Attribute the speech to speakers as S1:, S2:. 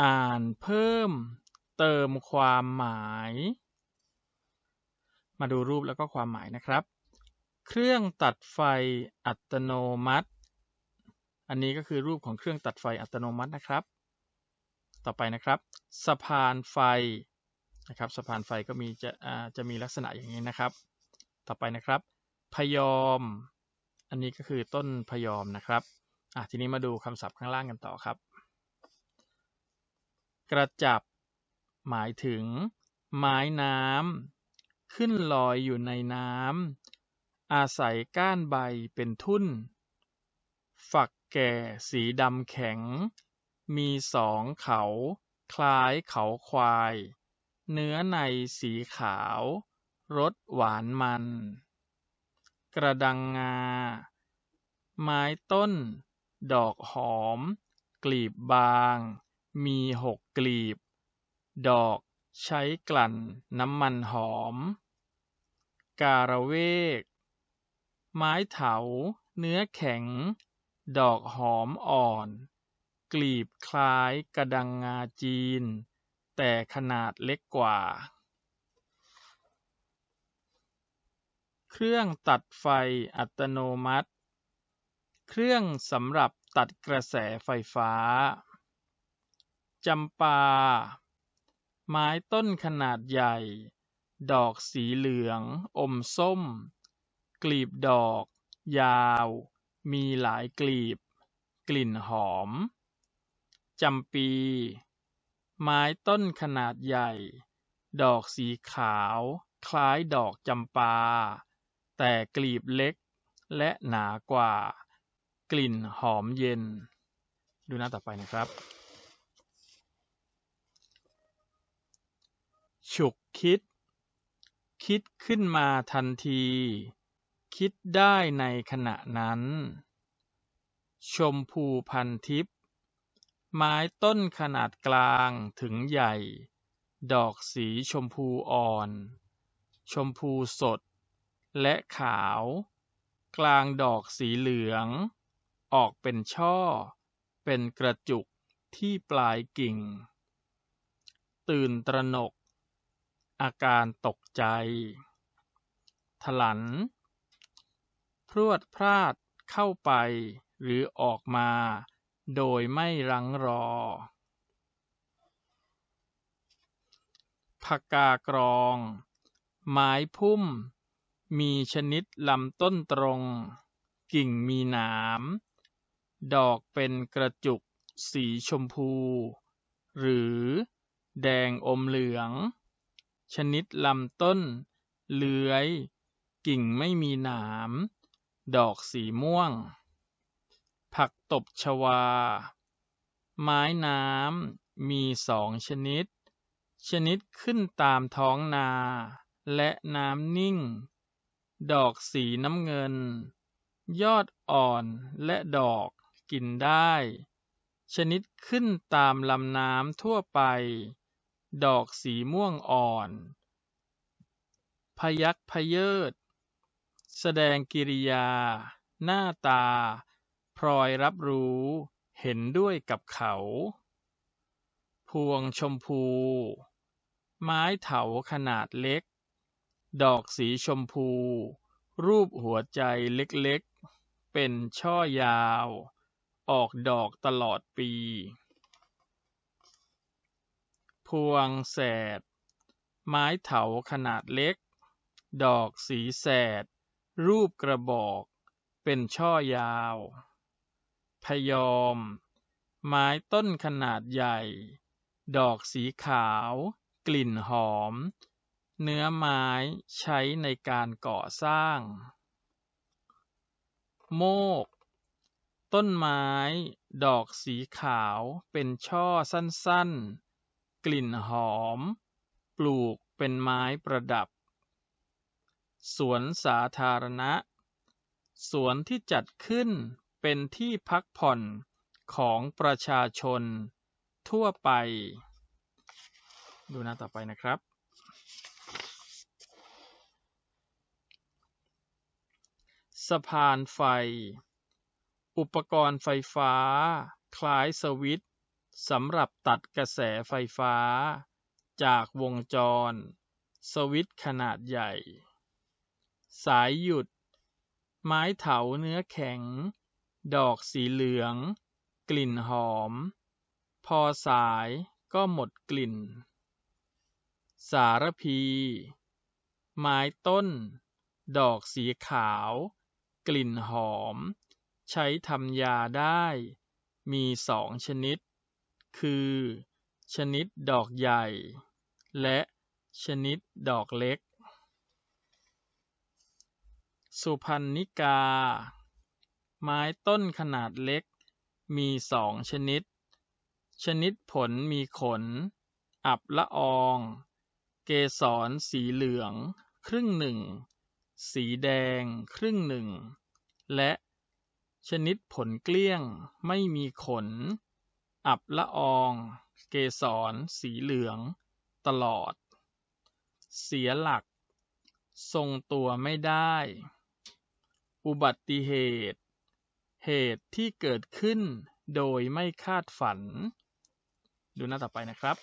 S1: อ่านเพิ่มเติมความหมาย มาดูรูปแล้วก็ความหมายนะครับ เครื่องตัดไฟอัตโนมัติ อันนี้ก็คือรูปของเครื่องตัดไฟอัตโนมัตินะครับ ต่อไปนะครับ สะพานไฟนะครับ สะพานไฟก็มีจะจะมีลักษณะอย่างนี้นะครับ ต่อไปนะครับ พยอม อันนี้ก็คือต้นพยอมนะครับอะทีนี้มาดูคำศัพท์ข้างล่างกันต่อครับ กระจับ หมายถึง ไม้น้ำขึ้นลอยอยู่ในน้ำอาศัยก้านใบเป็นทุ่น ฝักแก่สีดำแข็ง มีสองเขา คล้ายเขาควาย เนื้อในสีขาวรสหวานมัน กระดังงา ไม้ต้น ดอกหอม กลีบบาง มีหกกลีบ ดอกใช้กลั่นน้ำมันหอม การะเวก ไม้เถา เนื้อแข็ง ดอกหอมอ่อน กลีบคล้ายกระดังงาจีน แต่ขนาดเล็กกว่า เครื่องตัดไฟอัตโนมัติ เครื่องสำหรับตัดกระแสไฟฟ้า จำปา ไม้ต้นขนาดใหญ่ ดอกสีเหลืองอมส้ม กลีบดอก ยาว มีหลายกลีบ กลิ่นหอม จำปี ไม้ต้นขนาดใหญ่ ดอกสีขาว คล้ายดอกจำปา แต่กลีบเล็กและหนากว่า กลิ่นหอมเย็น ดูหน้าต่อไปนะครับ ฉุกคิด คิดขึ้นมาทันที คิดได้ในขณะนั้น ชมพูพันทิพย์ไม้ต้นขนาดกลางถึงใหญ่ ดอกสีชมพูอ่อน ชมพูสด และขาว กลางดอกสีเหลือง ออกเป็นช่อ เป็นกระจุกที่ปลายกิ่ง ตื่นตระหนก อาการตกใจ ถลัน พรวดพลาดเข้าไปหรือออกมา โดยไม่รังรอผักกากรอง ไม้พุ่ม มีชนิดลำต้นตรง กิ่งมีหนามดอกเป็นกระจุกสีชมพู หรือแดงอมเหลือง ชนิดลำต้น เลื้อย กิ่งไม่มีหนาม ดอกสีม่วง ผักตบชวา ไม้น้ำมีสองชนิด ชนิดขึ้นตามท้องนา และน้ำนิ่ง ดอกสีน้ำเงิน ยอดอ่อนและดอกกินได้ ชนิดขึ้นตามลำน้ำทั่วไป ดอกสีม่วงอ่อน พยักพเยิด แสดงกิริยา หน้าตา พลอยรับรู้ เห็นด้วยกับเขา พวงชมพู ไม้เถาขนาดเล็ก ดอกสีชมพู รูปหัวใจเล็กๆ เป็นช่อยาว ออกดอกตลอดปี พวงแสด ไม้เถาขนาดเล็ก ดอกสีแสด รูปกระบอก เป็นช่อยาว พยอม ไม้ต้นขนาดใหญ่ ดอกสีขาว กลิ่นหอม เนื้อไม้ใช้ในการก่อสร้าง โมก ต้นไม้ ดอกสีขาวเป็นช่อสั้นๆ กลิ่นหอม ปลูกเป็นไม้ประดับ สวนสาธารณะ สวนที่จัดขึ้นเป็นที่พักผ่อนของประชาชนทั่วไป ดูหน้าต่อไปนะครับ สะพานไฟ อุปกรณ์ไฟฟ้า คล้ายสวิตช์ สำหรับตัดกระแสไฟฟ้า จากวงจร สวิตช์ขนาดใหญ่ สายหยุด ไม้เถาเนื้อแข็ง ดอกสีเหลือง กลิ่นหอม พอสายก็หมดกลิ่น สารพี ไม้ต้น ดอกสีขาว กลิ่นหอม ใช้ทำยาได้ มีสองชนิด คือ ชนิดดอกใหญ่ และชนิดดอกเล็ก สุพรรณิกา ไม้ต้นขนาดเล็ก มีสองชนิด ชนิดผลมีขน อับละออง เกสรสีเหลือง ครึ่งหนึ่ง สีแดง ครึ่งหนึ่ง และชนิดผลเกลี้ยงไม่มีขน อับละออง เกสร สีเหลือง ตลอด เสียหลัก ทรงตัวไม่ได้ อุบัติเหตุ เหตุที่เกิดขึ้นโดยไม่คาดฝัน ดูหน้าต่อไปนะครับ